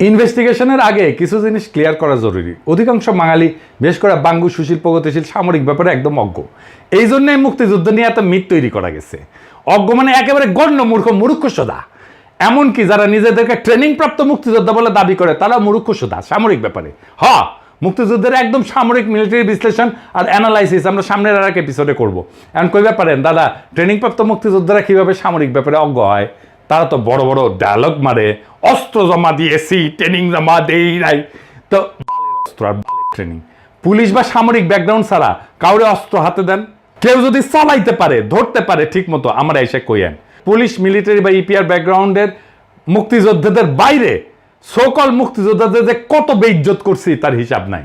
ইনভেস্টিগেশনের আগে কিছু জিনিস ক্লিয়ার করা জরুরি। অধিকাংশ বাঙালি বিশেষ করে বাঙ্গু সুশীল প্রগতিশীল সামরিক ব্যাপারে একদম অজ্ঞ। এই জন্য মুক্তিযুদ্ধ নিয়ে এত মিথ তৈরি করা গেছে। অজ্ঞ মানে একেবারে গণ্য মূর্খ মূর্খ সোদা। এমনকি যারা নিজেদেরকে ট্রেনিং প্রাপ্ত মুক্তিযোদ্ধা বলে দাবি করে তারা মূর্খ সোদা, সামরিক ব্যাপারে। হ, মুক্তিযুদ্ধের একদম সামরিক মিলিটারি বিশ্লেষণ আর অ্যানালাইসিস আমরা সামনের আর এক এপিসোডে করব। এমন কই ব্যাপারেন দাদা ট্রেনিং প্রাপ্ত মুক্তিযোদ্ধারা কীভাবে সামরিক ব্যাপারে অজ্ঞ হয়? তারা তো বড় বড় ডায়লগ মারে, অস্ত্র জমা দিয়েছি ট্রেনিং জমা দেই নাই। তো অস্ত্র আর ট্রেনিং পুলিশ বা সামরিক ব্যাকগ্রাউন্ড ছাড়া কাউরে অস্ত্র হাতে দেন? কেউ যদি চালাইতে পারে, ধরতে পারে ঠিক মতো, আমরা এসে কইয়েন পুলিশ মিলিটারি বা ইপিআর ব্যাকগ্রাউন্ডের মুক্তিযোদ্ধাদের বাইরে সকল মুক্তিযোদ্ধাদের যে কত বেইজ্জত করছি তার হিসাব নাই।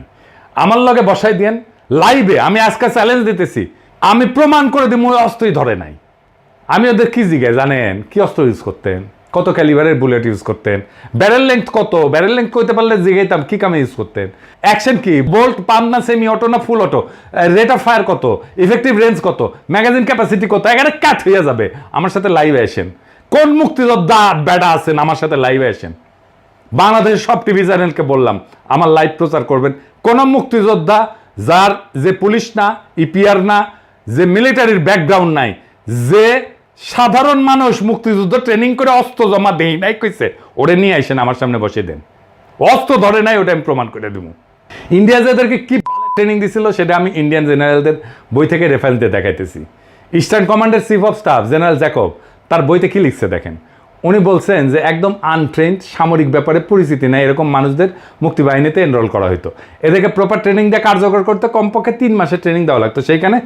আমার লগে বসাই দিয়েন লাইভে আমি আজকে চ্যালেঞ্জ দিতেছি। আমি প্রমাণ করে দিই অস্ত্রই ধরে নাই। আমি ওদের কি জিজ্ঞাসা জানেন? কি অস্ত্র ইউজ করতেন? কত ক্যালিবারের বুলেট ইউজ করতেন? ব্যারেল লেন্থ কত? ব্যারেল লেন্থ কইতে পারলে জিগাইতাম, কি কামে ইউজ করতেন? অ্যাকশন কি? বোল্ট পাম না সেমি অটো না full auto rate of fire কত? ইফেক্টিভ রেঞ্জ কত? ম্যাগাজিন ক্যাপাসিটি কত? এখানে কাট হইয়া যাবে। আমার সাথে লাইভে আসেন। কোন মুক্তিযোদ্ধা বেডা আছেন? আমার সাথে লাইভে আসেন। বাংলাদেশের সব টিভি চ্যানেলকে বললাম, আমার লাইভ প্রচার করবেন। কোন মুক্তিযোদ্ধা যার যে পুলিশ না ইপিআর না, যে মিলিটারির ব্যাকগ্রাউন্ড নাই, যে সাধারণ মানুষ মুক্তিযুদ্ধ ট্রেনিং করে অস্ত্র জমা দেই নাই কইছে। ওরে নিয়ে আসেন আমার সামনে বসে দেন। অস্ত্র ধরে নাই, ওটা আমি প্রমাণ করে দেব। ইন্ডিয়া যাদেরকে কি ট্রেনিং দিছিল, সেটা আমি ইন্ডিয়ান জেনারেলদের বই থেকে রেফারেন্স দিয়ে দেখাইতেছি। ইস্টার্ন কমান্ডের chief of staff general Jacob তার বইতে কি লিখছে দেখেন? উনি বলছেন যে একদম আনট্রেন্ড সামরিক ব্যাপারে পরিচিতি নাই, এরকম মানুষদের মুক্তিবাহিনীতে এনরোল করা হতো এদেরকে প্রপার ট্রেনিং দিয়ে কার্যকর করতে কমপক্ষে তিন মাসের ট্রেনিং দেওয়া লাগতো। সেইখানে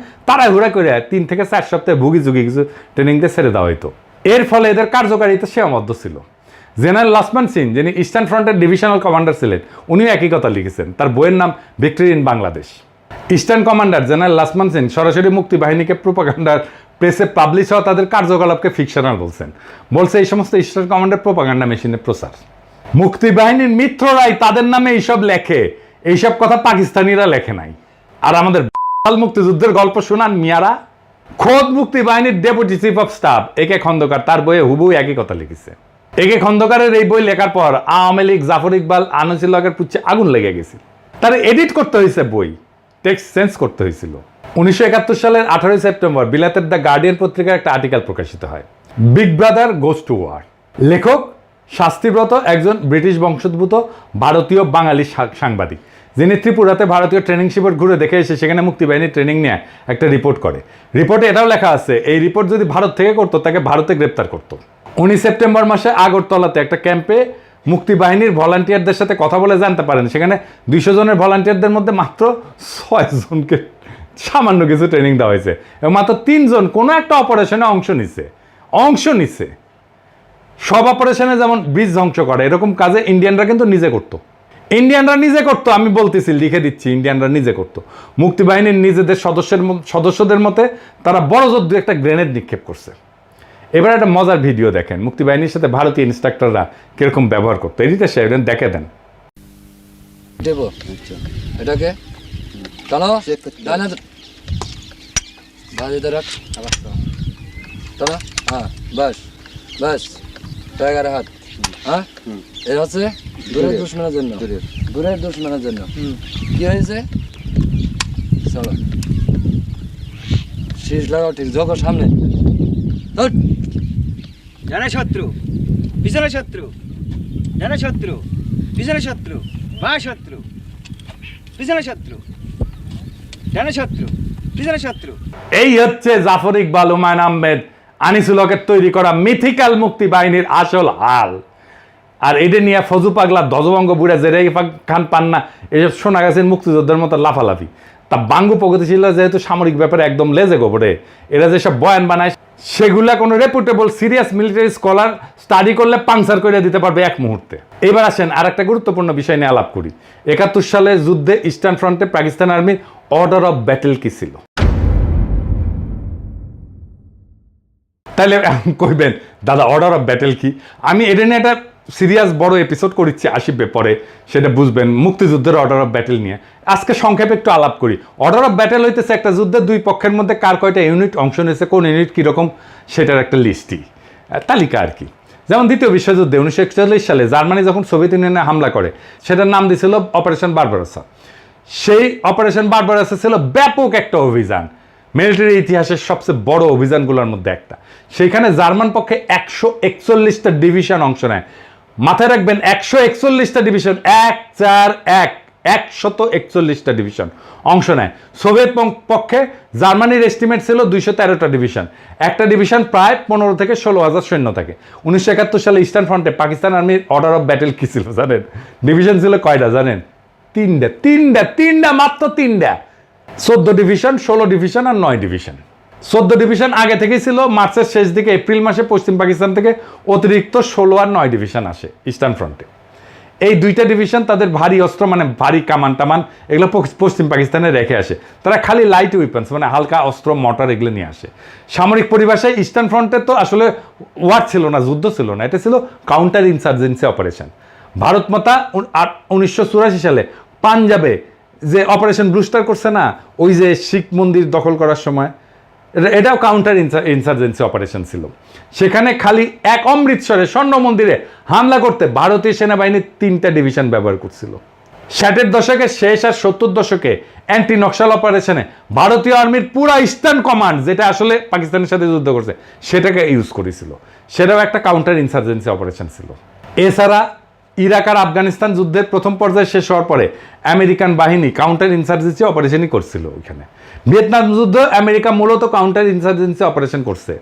ঘোরা করে তিন থেকে চার সপ্তাহে ভুগি ঝুগি কিছু ট্রেনিং দিয়ে ছেড়ে দেওয়া হতো এর ফলে এদের কার্যকারিতা সীমাবদ্ধ ছিল। জেনারেল লাসমান সিং, যিনি ইস্টার্ন ফ্রন্টের ডিভিশনাল কমান্ডার ছিলেন, উনিও একই কথা লিখেছেন। তার বইয়ের নাম victory in Bangladesh eastern commander general Lachhman Singh সরাসরি মুক্তি বাহিনীকে প্রোপাগান্ডার প্রেসে পাবলিশ হওয়া তাদের কার্যকলাপকে ফিকশনাল বলছেন। বলছে এই সমস্ত ইস্টার্ন কমান্ডার প্রোপাগান্ডা মেশিনের প্রচার মুক্তি বাহিনীর মিত্ররাই তাদের নামে এইসব লেখে। এইসব কথা পাকিস্তানিরা লেখে নাই। আর আমাদের মুক্তিযুদ্ধের গল্প শোনান মিয়ারা। খোদ মুক্তি বাহিনীর ডেপুটি চিফ অফ স্টাফ একে খন্দকার, তার বইয়ে হুবু একই কথা লিখেছে। একে খন্দকারের এই বই লেখার পর আওয়ামী লীগ, জাফর ইকবাল আনসিল্লাকের পুচ্ছে আগুন লেগে গেছিল। তার এডিট করতে হয়েছে বই। টেক্সট চেঞ্জ করতে হয়েছিল। উনিশশো একাত্তর সালের আঠারোই সেপ্টেম্বর বিলাতের দ্য গার্ডিয়ান পত্রিকার একটা আর্টিকেল প্রকাশিত হয়। Big brother goes to war. লেখক, শাস্তিব্রত একজন ব্রিটিশ বংশোদ্ভূত ভারতীয় বাঙালি সাংবাদিক। যিনি ত্রিপুরাতে ভারতীয় ট্রেনিং শিবির ঘুরে দেখে এসে সেখানে মুক্তিবাহিনীর ট্রেনিং নিয়ে, একটা রিপোর্ট করে। রিপোর্টে এটাও লেখা আছে, এই রিপোর্ট যদি ভারত থেকে করতো, তাকে ভারতে গ্রেপ্তার করতো। উনি সেপ্টেম্বর মাসে আগরতলাতে একটা ক্যাম্পে মুক্তিবাহিনীর ভলান্টিয়ারদের সাথে কথা বলে জানতে পারেন। সেখানে দুইশো জনের ভলান্টিয়ারদের মধ্যে মাত্র ছয় জনকে সামান্য কিছু ট্রেনিং দেওয়া হয়েছে। এবং মাত্র তিনজন কোনো একটা অপারেশনে অংশ নিছে। অংশ নিছে। সব অপারেশনে যেমন ব্রিজ ধ্বংস করে, এরকম কাজে ইন্ডিয়ানরা কিন্তু নিজে করতো। ইন্ডিয়ানরা নিজে করতো, আমি বলতেছি, লিখে দিচ্ছি ইন্ডিয়ানরা নিজে করতো। মুক্তিবাহিনীর নিজেদের সদস্যের সদস্যদের মতে তারা বড় জোর দু একটা গ্রেনেড নিক্ষেপ করছে। এবার একটা মজার ভিডিও দেখেন। মুক্তিবাহিনীর সাথে ভারতীয় ইনস্ট্রাক্টররা কীরকম ব্যবহার করতো? এদিকে সে দেখে দেন। এটাকে টানো ডানে বাজে রাখ টানো হ্যাঁ বাস বাস। টাইগার হাত। হ্যাঁ? এর হচ্ছে দূরের দুশ্মনের জন্য। দূরের। দুশ্মনের জন্য। কি হয়েছে? চলো। শীষ লাগাও ঠিক। যখন সামনে। জানা শত্রু। পিছনে শত্রু। জানা শত্রু। পিছনে শত্রু। বা শত্রু। পিছনে শত্রু। এই হচ্ছে জাফর ইকবাল হুমায়ুন আহমেদ আনিসুলকের তৈরি করা মিথিক্যাল মুক্তি বাহিনীর আসল হাল। আর এটা নিয়ে ফজু পাগলা বুড়া জেরে খান এসব সোনা গাছের মুক্তিযোদ্ধার মতো লাফালাফি। তা বাঙ্গু প্রগতিশীল যেহেতু সামরিক ব্যাপারে একদম লেজে গোবরে, এরা যেসব বয়ান বানায়, সেগুলা কোনো reputable serious military scholar study করলে পাংচার করে দিতে পারবে এক মুহূর্তে। এবার আসেন আর একটা গুরুত্বপূর্ণ বিষয় নিয়ে আলাপ করি। একাত্তর সালে যুদ্ধে ইস্টার্ন ফ্রন্টে পাকিস্তান আর্মির অর্ডার অফ ব্যাটেল কি ছিল? তাহলে কইবেন, দাদা, অর্ডার অফ ব্যাটেল কি? আমি এটা নিয়ে একটা সিরিয়াস বড় এপিসোড করেছি আসিবে পরে সেটা বুঝবেন, মুক্তিযুদ্ধের অর্ডার অফ ব্যাটেল নিয়ে। আজকে সংক্ষেপে একটু আলাপ করি। অর্ডার অফ ব্যাটেল হইতেছে একটা যুদ্ধের দুই পক্ষের মধ্যে কার কয়টা ইউনিট অংশ নিয়েছে, কোন ইউনিট কীরকম, সেটার একটা লিস্টই। তালিকা আর কি। যেমন দ্বিতীয় বিশ্বযুদ্ধে উনিশশো একচল্লিশ সালে জার্মানি যখন সোভিয়েত ইউনিয়নে হামলা করে, সেটার নাম দিয়েছিল অপারেশন বারবারসা। সেই অপারেশন বারবারসা ছিল ব্যাপক একটা অভিযান। মিলিটারি ইতিহাসের সবচেয়ে বড় অভিযানগুলোর মধ্যে একটা। সেখানে জার্মান পক্ষে একশো একচল্লিশটা ডিভিশন অংশ নেয়। মাথায় রাখবেন, একশো একচল্লিশটা ডিভিশন, এক, চার, এক, একশত একচল্লিশটা ডিভিশন অংশ নেয়। সোভিয়েত পক্ষে জার্মানির এস্টিমেট ছিল দুইশো তেরোটা ডিভিশন। একটা ডিভিশন প্রায় পনেরো থেকে ষোলো হাজার সৈন্য থাকে। উনিশশো একাত্তর সালে ইস্টার্ন ফ্রন্টে পাকিস্তান আর্মির অর্ডার অফ ব্যাটেল কী ছিল জানেন? ডিভিশন ছিল কয়টা জানেন? তিনটা তিনটা তিনটা, মাত্র তিনটা। চোদ্দ ডিভিশন ষোলো ডিভিশন আর নয় ডিভিশন চোদ্দ ডিভিশন আগে থেকেই ছিল, মার্চের শেষ দিকে, এপ্রিল মাসে পশ্চিম পাকিস্তান থেকে অতিরিক্ত ষোলো আর নয় ডিভিশন আসে ইস্টার্ন ফ্রন্টে এই দুইটা ডিভিশন তাদের ভারী অস্ত্র মানে ভারী কামান টামান, এগুলো পশ্চিম পাকিস্তানে রেখে আসে। তারা খালি লাইট উইপেন্স মানে হালকা অস্ত্র মোটর এগুলো নিয়ে আসে। সামরিক পরিভাষায় ইস্টার্ন ফ্রন্টে তো আসলে ওয়ার ছিল না, যুদ্ধ ছিল না, এটা ছিল কাউন্টার ইনসার্জেন্সি অপারেশন ভারত মাতা উনিশশো চুরাশি সালে পাঞ্জাবে যে অপারেশন ব্রুস্টার করছে না, ওই যে শিখ মন্দির দখল করার সময় এটাও কাউন্টার ইনসার্জেন্সি অপারেশন ছিল। সেখানে খালি এক অমৃতসরে স্বর্ণ মন্দিরে হামলা করতে ভারতীয় সেনাবাহিনীর তিনটা ডিভিশন ব্যবহার করছিল। ষাটের দশকের শেষ আর সত্তর দশকে অ্যান্টি নকশাল অপারেশনে ভারতীয় আর্মির পুরা ইস্টার্ন কমান্ড যেটা আসলে পাকিস্তানের সাথে যুদ্ধ করছে, সেটাকে ইউজ করেছিল। সেটাও একটা কাউন্টার ইনসার্জেন্সি অপারেশন ছিল। এছাড়া ইরাক আর আফগানিস্তান যুদ্ধের প্রথম পর্যায়ে শেষ হওয়ার পরে আমেরিকান বাহিনী কাউন্টার ইনসার্জেন্সি অপারেশনই করছিল ওইখানে। ভিয়েতনাম যুদ্ধ আমেরিকা মূলত কাউন্টার ইনসার্জেন্সি অপারেশন করছে।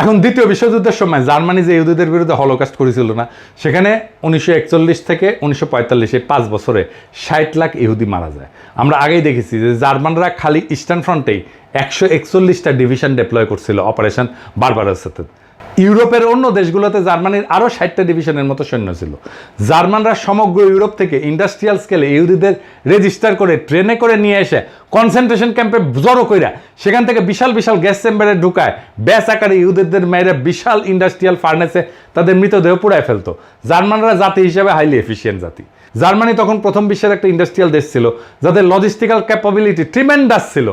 এখন দ্বিতীয় বিশ্বযুদ্ধের সময় জার্মানি যে ইহুদিদের বিরুদ্ধে হলোকাস্ট করেছিল না, সেখানে উনিশশো একচল্লিশ থেকে উনিশশো পঁয়তাল্লিশে পাঁচ বছরে ষাট লাখ ইহুদি মারা যায়। আমরা আগেই দেখেছি যে জার্মানরা খালি ইস্টার্ন ফ্রন্টেই একশো ডিভিশন ডেপ্লয় করছিল অপারেশন বারবারের সাথে ইউরোপের অন্য দেশগুলোতে জার্মানির আরও ষাটটা ডিভিশনের মতো সৈন্য ছিল। জার্মানরা সমগ্র ইউরোপ থেকে ইন্ডাস্ট্রিয়াল স্কেলে ইহুদিদের রেজিস্টার করে ট্রেনে করে নিয়ে এসে কনসেন্ট্রেশন ক্যাম্পে জড়ো কইরা সেখান থেকে বিশাল বিশাল গ্যাস চেম্বারে ঢুকায়, ব্যাস আকারে ইহুদিদের মেয়েরা বিশাল ইন্ডাস্ট্রিয়াল ফার্নেসে তাদের মৃতদেহ পুড়ায় ফেলতো। জার্মানরা জাতি হিসেবে হাইলি এফিসিয়েন্ট জাতি। জার্মানি তখন প্রথম বিশ্বের একটা ইন্ডাস্ট্রিয়াল দেশ ছিল, যাদের লজিস্টিক্যাল ক্যাপাবিলিটি ট্রিমেন্ডাস ছিল।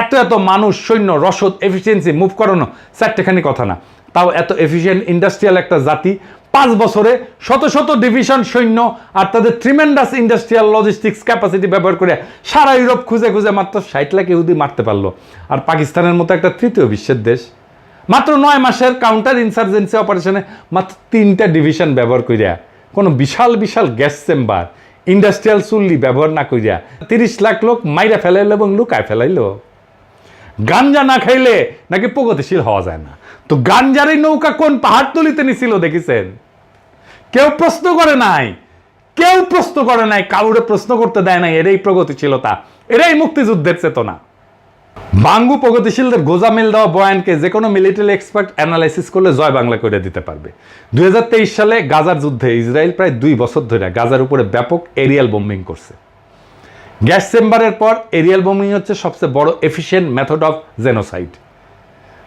এত এত মানুষ, সৈন্য, রসদ এফিসিয়েন্সি মুভ করানো চারটেখানি কথা না। তাও এত এফিসিয়েন্ট ইন্ডাস্ট্রিয়াল একটা জাতি। পাঁচ বছরে শত শত ডিভিশন সৈন্য আর তাদের ট্রিমেন্ডাস ইন্ডাস্ট্রিয়াল লজিস্টিক্স ক্যাপাসিটি ব্যবহার করে সারা ইউরোপ খুঁজে খুঁজে মাত্র ষাট লাখ ইহুদি মারতে পারল। আর পাকিস্তানের মতো একটা তৃতীয় বিশ্বের দেশ। মাত্র নয় মাসের কাউন্টার ইনসার্জেন্সি অপারেশনে মাত্র তিনটা ডিভিশন ব্যবহার করিয়া কোনো বিশাল বিশাল গ্যাস চেম্বার ইন্ডাস্ট্রিয়াল চুল্লি ব্যবহার না করিয়া তিরিশ লাখ লোক মাইরা ফেলাইলো এবং লুকায় ফেলাইলো। গাঞ্জা না খাইলে নাকি প্রগতিশীল হওয়া যায় না। তো গাঞ্জার এই নৌকা কোন পাহাড়তলিতে নিছিল দেখেছেন? কেউ প্রশ্ন করে নাই, কেউ প্রশ্ন করে নাই, কাউরে প্রশ্ন করতে দেয় নাই, এরাই প্রগতিশীলতা, এরাই মুক্তিযুদ্ধের চেতনা। বাঙ্গু প্রগতিশীলদের গোজামিল দেওয়া বয়ানকে যে কোনো মিলিটারি এক্সপার্ট অ্যানালাইসিস করলে জয় বাংলা করে দিতে পারবে। দুই হাজার তেইশ সালে গাজার যুদ্ধে ইসরায়েল প্রায় দুই বছর ধরে গাজার উপরে ব্যাপক এরিয়াল বোম্বিং করছে। গ্যাস চেম্বারের পর এরিয়াল বোমিং হচ্ছে সবচেয়ে বড় এফিসিয়েন্ট মেথড অফ জেনোসাইড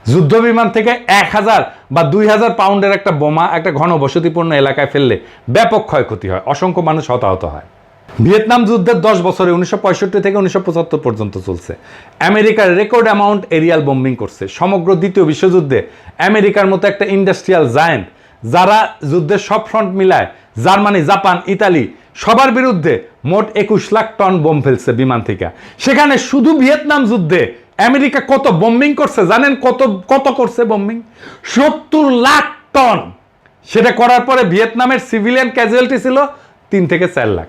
যুদ্ধ বিমান থেকে এক হাজার বা দুই হাজার পাউন্ডের একটা বোমা একটা ঘন বসতিপূর্ণ এলাকায় ফেললে ব্যাপক ক্ষয়ক্ষতি হয়, অসংখ্য মানুষ হতাহত হয়। ভিয়েতনাম যুদ্ধের দশ বছরে উনিশশো পঁয়ষট্টি থেকে উনিশশো পঁচাত্তর পর্যন্ত চলছে। আমেরিকার রেকর্ড অ্যামাউন্ট এরিয়াল বোম্বিং করছে। সমগ্র দ্বিতীয় বিশ্বযুদ্ধে আমেরিকার মতো একটা ইন্ডাস্ট্রিয়াল জায়েন্ট যারা যুদ্ধের সব ফ্রন্ট মিলায়, জার্মানি, জাপান, ইতালি সবার বিরুদ্ধে মোট একুশ লাখ টন বোম ফেলছে বিমান থেকে। সেখানে শুধু ভিয়েতনাম যুদ্ধে আমেরিকা কত বোম্বিং করছে, জানেন কত কত করছে বোম্বিং সত্তর লাখ টন। সেটা করার পরে ভিয়েতনামের সিভিলিয়ান ক্যাজুয়ালিটি ছিল তিন থেকে চার লাখ।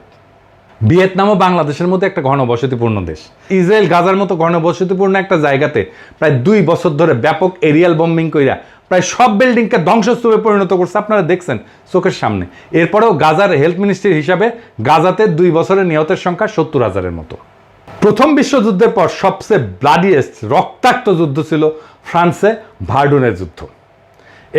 ভিয়েতনামও বাংলাদেশের মতো একটা ঘনবসতিপূর্ণ দেশ। ইসরায়েল গাজার মতো ঘনবসতিপূর্ণ একটা জায়গাতে প্রায় দুই বছর ধরে ব্যাপক এরিয়াল বম্বিং কইরা প্রায় সব বিল্ডিংকে ধ্বংসস্তূপে পরিণত করছে। আপনারা দেখছেন চোখের সামনে। এরপরেও গাজার হেলথ মিনিস্ট্রি হিসাবে গাজাতে দুই বছরের নিহতের সংখ্যা সত্তর হাজারের মতো। প্রথম বিশ্বযুদ্ধের পর সবচেয়ে ব্লাডিয়েস্ট রক্তাক্ত যুদ্ধ ছিল ফ্রান্সে ভার্ডুনের যুদ্ধ।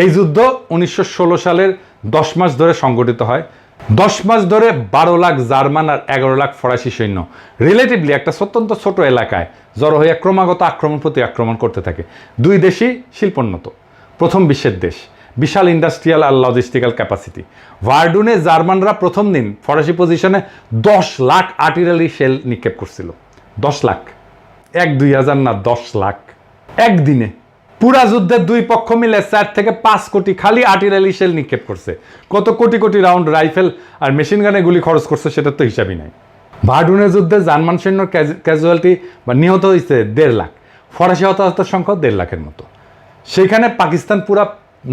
এই যুদ্ধ উনিশশো ষোলো সালের দশ মাস ধরে সংগঠিত হয়। দশ মাস ধরে বারো লাখ জার্মান আর এগারো লাখ ফরাসি সৈন্য। রিলেটিভলি একটা অত্যন্ত ছোট এলাকায় জড়ো হয়ে ক্রমাগত আক্রমণ প্রতি আক্রমণ করতে থাকে। দুই দেশই শিল্পোন্নত। প্রথম বিশ্বের দেশ। বিশাল ইন্ডাস্ট্রিয়াল আর লজিস্টিক্যাল ক্যাপাসিটি ভার্ডুনে জার্মানরা প্রথম দিন ফরাসি পজিশনে দশ লাখ আর্টিলারি শেল নিক্ষেপ করছিল। দশ লাখ। এক দুই হাজার না দশ লাখ। একদিনে পুরা যুদ্ধের দুই পক্ষ মিলে চার থেকে পাঁচ কোটি খালি আর্টিলারি শেল নিক্ষেপ করছে। কত কোটি কোটি রাউন্ড রাইফেল আর মেশিন গানে গুলি খরচ করছে সেটা তো হিসাবই নাই। ভাডুনের যুদ্ধে জার্মান সৈন্য ক্যাজুয়ালিটি বা নিহত হয়েছে দেড় লাখ। ফরাসি হতাহতের সংখ্যা দেড় লাখের মতো। সেখানে পাকিস্তান পুরা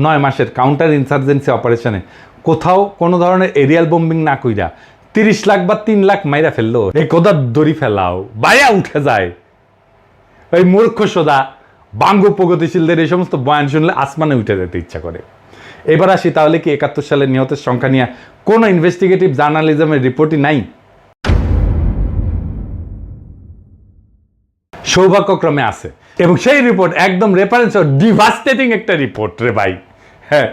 নয় মাসের কাউন্টার ইনসার্জেন্সি অপারেশনে কোথাও কোনো ধরনের এরিয়াল বোম্বিং না কইরা তিরিশ লাখ বা তিন লাখ মাইরা ফেলল। এই কোদার দড়ি ফেলাও, বায়া উঠে যায়। ওই মূর্খ সোদা বাঙ্গু প্রগতিশীলদের এই সমস্ত বয়ান শুনলে আসমানে উঠে যেতে ইচ্ছা করে। এবার আসি তাহলে কি একাত্তর সালে নিহতের সংখ্যা নিয়ে কোনো ইনভেস্টিগেটিভ জার্নালিজমের রিপোর্টই নাই? সৌভাগ্যক্রমে আছে। এবং সেই রিপোর্ট একদম রেফারেন্স ডিভাস্টেটিং একটা রিপোর্ট রে ভাই। হ্যাঁ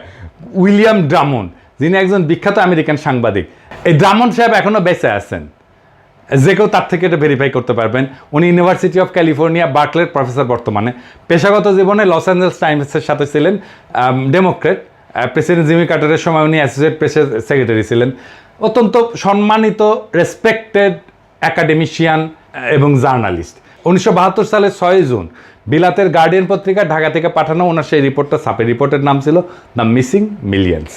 উইলিয়াম ড্রামন, যিনি একজন বিখ্যাত আমেরিকান সাংবাদিক। এই ড্রামন সাহেব এখনও বেঁচে আছেন। যে কেউ তার থেকে এটা ভেরিফাই করতে পারবেন। উনি ইউনিভার্সিটি অফ ক্যালিফোর্নিয়া বার্কলের প্রফেসর বর্তমানে। পেশাগত জীবনে লস অ্যাঞ্জেলস টাইমসের সাথে ছিলেন ডেমোক্রেট প্রেসিডেন্ট জিমি কার্টারের সময় উনি অ্যাসোসিয়েট প্রেসের সেক্রেটারি ছিলেন। অত্যন্ত সম্মানিত রেসপেক্টেড অ্যাকাডেমিশিয়ান এবং জার্নালিস্ট উনিশশো বাহাত্তর সালের ছয় জুন, বিলাতের গার্ডিয়ান পত্রিকা ঢাকা থেকে পাঠানো ওনার সেই রিপোর্টটা ছাপে রিপোর্টের নাম ছিল দ্য মিসিং মিলিয়ন্স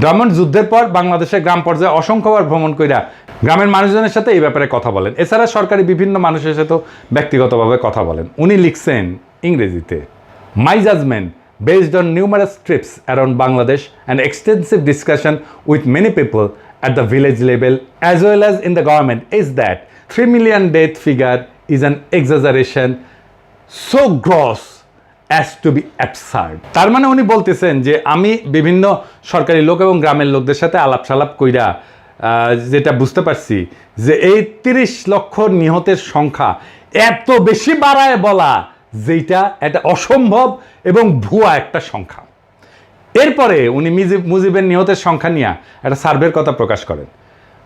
ব্রাহ্মণ যুদ্ধের পর বাংলাদেশে গ্রাম পর্যায়ে অসংখ্যবার ভ্রমণ কইরা গ্রামের মানুষজনের সাথে এই ব্যাপারে কথা বলেন। এছাড়া সরকারি বিভিন্ন মানুষের সাথেও ব্যক্তিগতভাবে কথা বলেন। উনি লিখছেন ইংরেজিতে my judgement based on numerous trips around Bangladesh and extensive discussion with many people at the village level as well as in the government is that three million death figure is an exaggeration so gross as to be absurd. তার মানে উনি বলতেছেন যে আমি বিভিন্ন সরকারি লোক এবং গ্রামের লোকদের সাথে আলাপ সালাপ কইরা যেটা বুঝতে পারছি যে এই তিরিশ লক্ষ নিহতের সংখ্যা এত বেশি বাড়ায় বলা যেটা এটা অসম্ভব এবং ভুয়া একটা সংখ্যা। এরপরে উনি মিজিব মুজিবের নিহতের সংখ্যা নিয়ে একটা সার্ভের কথা প্রকাশ করেন।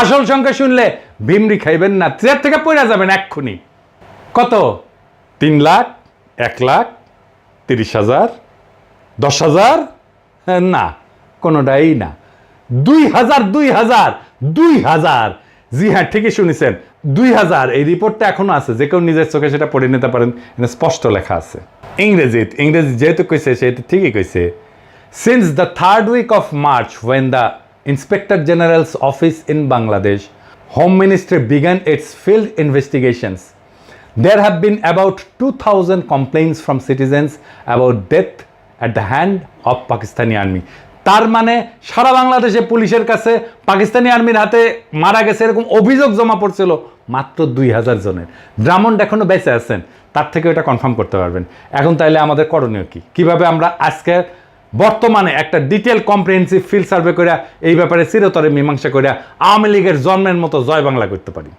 আসল সংখ্যা শুনলে ভিমরি খাইবেন না চেয়ার থেকে পড়ে যাবেন এক্ষুনি। কত? তিন লাখ এক লাখ তিরিশ হাজার দশ হাজার? হ্যাঁ, না কোনোটাই না। দুই হাজার দুই হাজার দুই হাজার। জি হ্যাঁ ঠিকই শুনেছেন দুই হাজার। এই রিপোর্টটা এখনও আছে যে কেউ নিজের চোখে সেটা পড়ে নিতে পারেন এখানে স্পষ্ট লেখা আছে। ইংরেজিত ইংরেজি যেহেতু কইছে সেহেতু ঠিকই কইছে। Since the third week of March when the inspector general's office in Bangladesh home ministry began its field investigations There have been about 2,000 complaints from citizens about death at the hand of Pakistani army. তার মানে সারা বাংলাদেশে পুলিশের কাছে পাকিস্তানি আর্মির হাতে মারা গেছে এরকম অভিযোগ জমা পড়ছিল মাত্র দুই হাজার জনের। ড্রামন্ড এখনও বেঁচে আছেন তার থেকে এটা কনফার্ম করতে পারবেন। এখন তাইলে আমাদের করণীয় কি? কীভাবে আমরা আজকে বর্তমানে একটা ডিটেল কম্প্রিহেন্সিভ ফিল্ড সার্ভে করে এই ব্যাপারে চিরতরে মীমাংসা করিয়া আওয়ামী লীগের জন্মের মতো জয় বাংলা করতে পারি।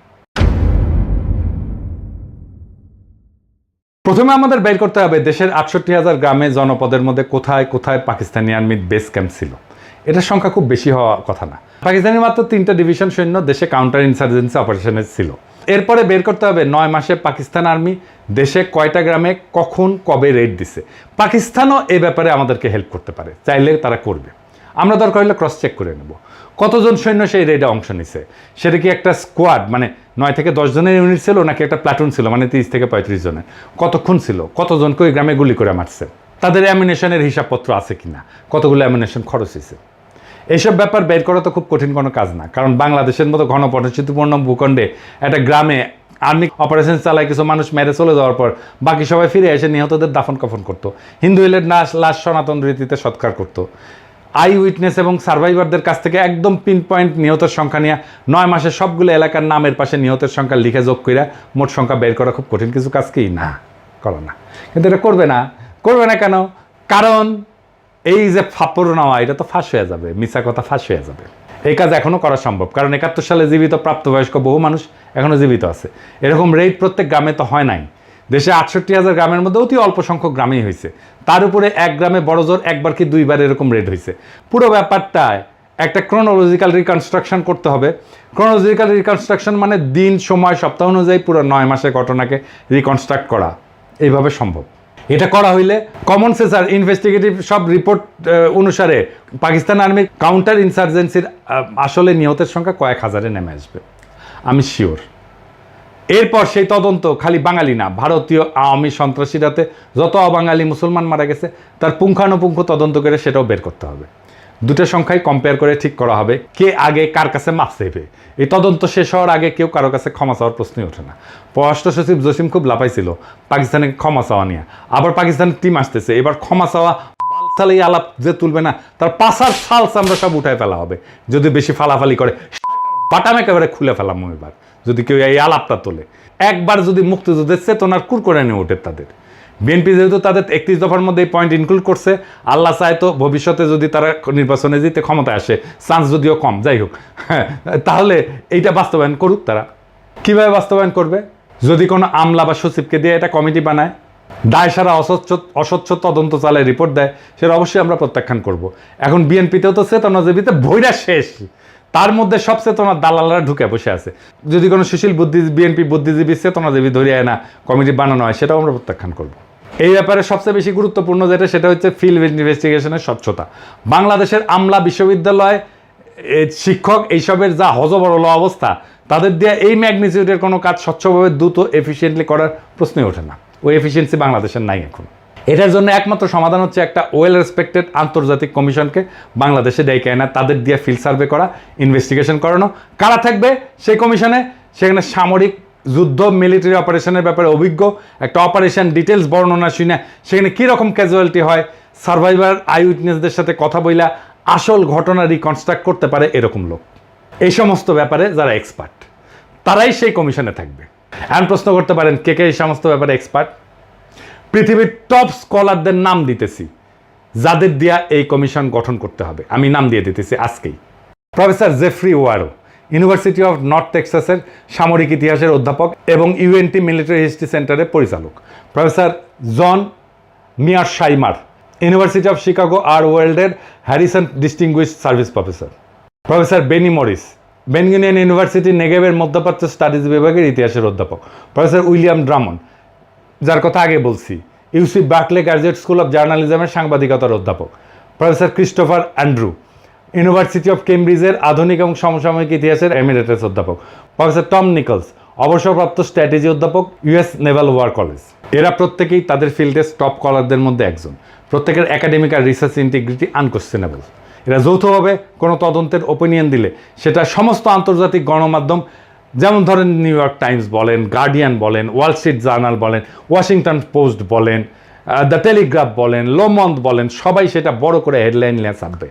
প্রথমে আমাদের বের করতে হবে দেশের আটষট্টি হাজার গ্রামে জনপদের মধ্যে কোথায় কোথায় পাকিস্তানি আর্মির বেস ক্যাম্প ছিল। এটার সংখ্যা খুব বেশি হওয়া কথা না। পাকিস্তানের মাত্র তিনটা ডিভিশন সৈন্য দেশে কাউন্টার ইনসার্জেন্সি অপারেশনে ছিল। এরপরে বের করতে হবে নয় মাসে পাকিস্তান আর্মি। দেশে কয়টা গ্রামে কখন কবে রেড দিছে। পাকিস্তানও এ ব্যাপারে আমাদেরকে হেল্প করতে পারে। চাইলে তারা করবে। আমরা দরকার হলে ক্রস চেক করে নেব। কতজন সৈন্য সেই রেডে অংশ নিছে? সেটা কি একটা স্কোয়াড মানে নয় থেকে দশ জনের ইউনিট ছিল নাকি একটা প্লাটুন ছিল মানে তিরিশ থেকে পঁয়ত্রিশ জনের? কতক্ষণ ছিল? কতজনকে ওই গ্রামে গুলি করে মারছে? তাদের অ্যামিনেশনের হিসাবপত্র আছে কিনা? কতগুলো অ্যামিনেশন খরচ হয়েছে? এইসব ব্যাপার বের করা তো খুব কঠিন কোনো কাজ না। কারণ বাংলাদেশের মতো ঘন পরিচিতিপূর্ণ ভূখণ্ডে একটা গ্রামে আর্মি অপারেশন চালায় কিছু মানুষ মেরে চলে যাওয়ার পর বাকি সবাই ফিরে এসে নিহতদের দাফন কাফন করতো। হিন্দু এলের লাশ লাশ সনাতন রীতিতে সৎকার করতো। আই উইটনেস এবং সার্ভাইভারদের কাছ থেকে একদম পিন পয়েন্ট নিহতের সংখ্যা নিয়ে নয় মাসে সবগুলো এলাকার নামের পাশে নিহতের সংখ্যা লিখে যোগ কইরা মোট সংখ্যা বের করা খুব কঠিন কিছু কাজ কি না, করো না। কিন্তু এটা করবে না। করবে না কেন? কারণ এই যে ফাপড় নেওয়া, এটা তো ফাঁস হয়ে যাবে, মিছা কথা ফাঁস হয়ে যাবে। এই কাজ এখনও করা সম্ভব, কারণ একাত্তর সালে জীবিত প্রাপ্তবয়স্ক বহু মানুষ এখনও জীবিত আছে। এরকম রেড প্রত্যেক গ্রামে তো হয় নাই। দেশে আটষট্টি হাজার গ্রামের মধ্যে অতি অল্প সংখ্যক গ্রামেই হয়েছে। তার উপরে এক গ্রামে বড় জোর একবার কি দুইবার এরকম রেড হয়েছে। পুরো ব্যাপারটায় একটা ক্রোনোলজিক্যাল রিকনস্ট্রাকশন করতে হবে। ক্রোনোলজিক্যাল রিকনস্ট্রাকশন মানে দিন, সময়, সপ্তাহ অনুযায়ী পুরো নয় মাসের ঘটনাকে রিকনস্ট্রাক্ট করা। এইভাবে সম্ভব। এটা করা হইলে কমন সেন্স আর ইনভেস্টিগেটিভ সব রিপোর্ট অনুসারে পাকিস্তান আর্মির কাউন্টার ইনসার্জেন্সির আসলে নিহতের সংখ্যা কয়েক হাজারে নেমে আসবে। আমি শিওর এরপর সেই তদন্ত খালি বাঙালি না, ভারতীয় আওয়ামী সন্ত্রাসীরাতে যত অবাঙালি মুসলমান মারা গেছে, তার পুঙ্খানুপুঙ্খ তদন্ত করে সেটাও বের করতে হবে। দুটো সংখ্যায় কম্পেয়ার করে ঠিক করা হবে কে আগে কার কাছে মাপ চাইবে। এই তদন্ত শেষ হওয়ার আগে কেউ কারও কাছে ক্ষমা চাওয়ার প্রশ্নই ওঠে না। পররাষ্ট্র সচিব জসিম খুব লাপাইছিল পাকিস্তানে ক্ষমা চাওয়া নিয়ে। আবার পাকিস্তানের টিম আসতেছে, এবার ক্ষমা চাওয়া বালসাল এই আলাপ যে তুলবে না, তার পাশার ফালস আমরা সব উঠায় ফেলা হবে। যদি বেশি ফালাফালি করে, বাটাম একেবারে খুলে ফেলাম এবার, যদি কেউ এই আলাপটা তোলে। একবার যদি মুক্তিযুদ্ধের চেতনার কুর করে নিয়ে ওঠে তাদের। বিএনপি যেহেতু তাদের একত্রিশ দফার মধ্যে এই পয়েন্ট ইনক্লুড করছে, আল্লাহ চায় তো ভবিষ্যতে যদি তারা নির্বাচনে জিতে ক্ষমতায় আসে চান্স যদিও কম, যাই হোক। তাহলে এইটা বাস্তবায়ন করুক তারা। কীভাবে বাস্তবায়ন করবে? যদি কোনো আমলা বা সচিবকে দিয়ে এটা কমিটি বানায়, দায় সারা অস্বচ্ছ অস্বচ্ছ তদন্ত চালায় রিপোর্ট দেয়, সেটা অবশ্যই আমরা প্রত্যাখ্যান করব। এখন বিএনপিতেও তো চেতনাজীবীতে ভৈরা শেষ। তার মধ্যে সব চেতনার দালালরা ঢুকে বসে আছে। যদি কোনো সুশীল বুদ্ধি বিএনপি বুদ্ধিজীবী চেতনাজীবী ধরিয়ে না কমিটি বানানো হয়, সেটাও আমরা প্রত্যাখ্যান করব। এই ব্যাপারে সবচেয়ে বেশি গুরুত্বপূর্ণ যেটা, সেটা হচ্ছে ফিল্ড ইনভেস্টিগেশনের স্বচ্ছতা। বাংলাদেশের আমলা বিশ্ববিদ্যালয় শিক্ষক এইসবের যা হজবরল অবস্থা, তাদের দিয়ে এই ম্যাগনিচিউডের কোনো কাজ স্বচ্ছভাবে দ্রুত এফিসিয়েন্টলি করার প্রশ্নই ওঠে না। ওই এফিসিয়েন্সি বাংলাদেশের নাই এখন। এটার জন্য একমাত্র সমাধান হচ্ছে একটা ওয়েল রেসপেক্টেড আন্তর্জাতিক কমিশনকে বাংলাদেশে ডেকে আনা তাদের দিয়ে ফিল্ড সার্ভে করা ইনভেস্টিগেশন করানো। কারা থাকবে সেই কমিশনে? সেখানে সামরিক যুদ্ধ মিলিটারি অপারেশনের ব্যাপারে অভিজ্ঞ। একটা অপারেশন ডিটেলস বর্ণনা শুনে সেখানে কীরকম ক্যাজুয়ালিটি হয় সার্ভাইভার আই উইটনেসদের সাথে কথা বইলা আসল ঘটনা রিকনস্ট্রাক্ট করতে পারে এরকম লোক। এই সমস্ত ব্যাপারে যারা এক্সপার্ট তারাই সেই কমিশনে থাকবে। এখন প্রশ্ন করতে পারেন, কে কে এই সমস্ত ব্যাপারে এক্সপার্ট পৃথিবীর টপ স্কলারদের নাম দিতেছি, যাদের দিয়া এই কমিশন গঠন করতে হবে। আমি নাম দিয়ে দিতেছি আজকেই। Professor Geoffrey Wawro university of north টেক্সাসের সামরিক ইতিহাসের অধ্যাপক এবং ইউএনটি মিলিটারি হিস্ট্রি সেন্টারের পরিচালক। Professor John Mearsheimer university of Chicago আর ওয়ার্ল্ডের Harrison distinguished service professor professor Benny Morris Ben Gurion university নেগেভের মধ্যপ্রাচ্য স্টাডিজ বিভাগের ইতিহাসের অধ্যাপক। প্রফেসর উইলিয়াম ড্রামন যার কথা আগে বলছি UC Berkeley graduate school of জার্নালিজমের সাংবাদিকতার অধ্যাপক। Professor Christopher Andrew university of কেমব্রিজের আধুনিক এবং সমসাময়িক ইতিহাসের এমিরেটাস অধ্যাপক। প্রফেসর টম নিকলস অবসরপ্রাপ্ত স্ট্র্যাটেজি অধ্যাপক ইউএস নেভাল ওয়ার কলেজ এরা প্রত্যেকেই তাদের ফিল্ডের টপ কলারদের মধ্যে একজন। প্রত্যেকের একাডেমিক আর রিসার্চ ইন্টিগ্রিটি আনকোশ্চেনেবল এরা যৌথভাবে কোনো তদন্তের ওপিনিয়ন দিলে সেটা সমস্ত আন্তর্জাতিক গণমাধ্যম, যেমন ধরেন নিউ ইয়র্ক টাইমস বলেন গার্ডিয়ান বলেন ওয়াল স্ট্রিট জার্নাল বলেন ওয়াশিংটন পোস্ট বলেন দ্য টেলিগ্রাফ বলেন লোমন্দ বলেন, সবাই সেটা বড় করে হেডলাইন নিয়ে ছাপবে।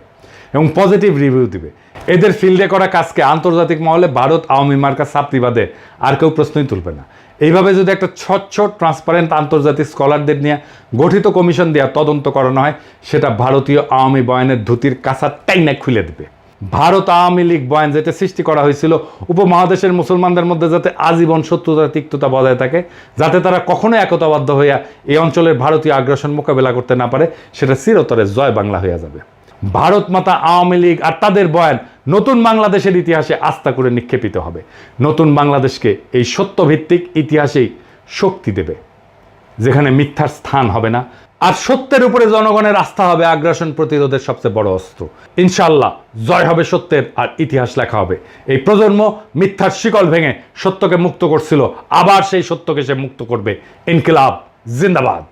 এবং পজিটিভ রিভিউ দিবে। এদের ফিল্ডে করা কাজকে আন্তর্জাতিক মহলে ভারত, আওয়ামী মার্কা সাপ্তি বাদে আর কেউ প্রশ্নই তুলবে না। এইভাবে যদি একটা স্বচ্ছ ট্রান্সপারেন্ট আন্তর্জাতিক স্কলারদের নিয়ে গঠিত কমিশন দেওয়া তদন্ত করানো হয়, সেটা ভারতীয় আওয়ামী বয়ানের ধুতির কাঁচা টাইনা খুলে দেবে। ভারত আওয়ামী লীগ বয়ান যেটা সৃষ্টি করা হয়েছিল, উপমহাদেশের মুসলমানদের মধ্যে যাতে আজীবন শত্রুতা, তিক্ততা বজায় থাকে, যাতে তারা কখনো একতাবদ্ধ হইয়া এই অঞ্চলের ভারতীয় আগ্রাসন মোকাবেলা করতে না পারে, সেটা চিরতরে জয় বাংলা হইয়া যাবে। ভারত মাতা আওয়ামী লীগ আর তাদের বয়ান নতুন বাংলাদেশের ইতিহাসে আস্থা করে নিক্ষেপিত হবে। নতুন বাংলাদেশকে এই সত্যভিত্তিক ইতিহাসেই শক্তি দেবে। যেখানে মিথ্যার স্থান হবে না, আর সত্যের উপরে জনগণের আস্থা হবে আগ্রাসন প্রতিরোধের সবচেয়ে বড় অস্ত্র। ইনশাল্লাহ জয় হবে সত্যের আর ইতিহাস লেখা হবে। এই প্রজন্ম মিথ্যার শিকল ভেঙে সত্যকে মুক্ত করছিল, আবার সেই সত্যকে সে মুক্ত করবে। ইনকিলাব, জিন্দাবাদ।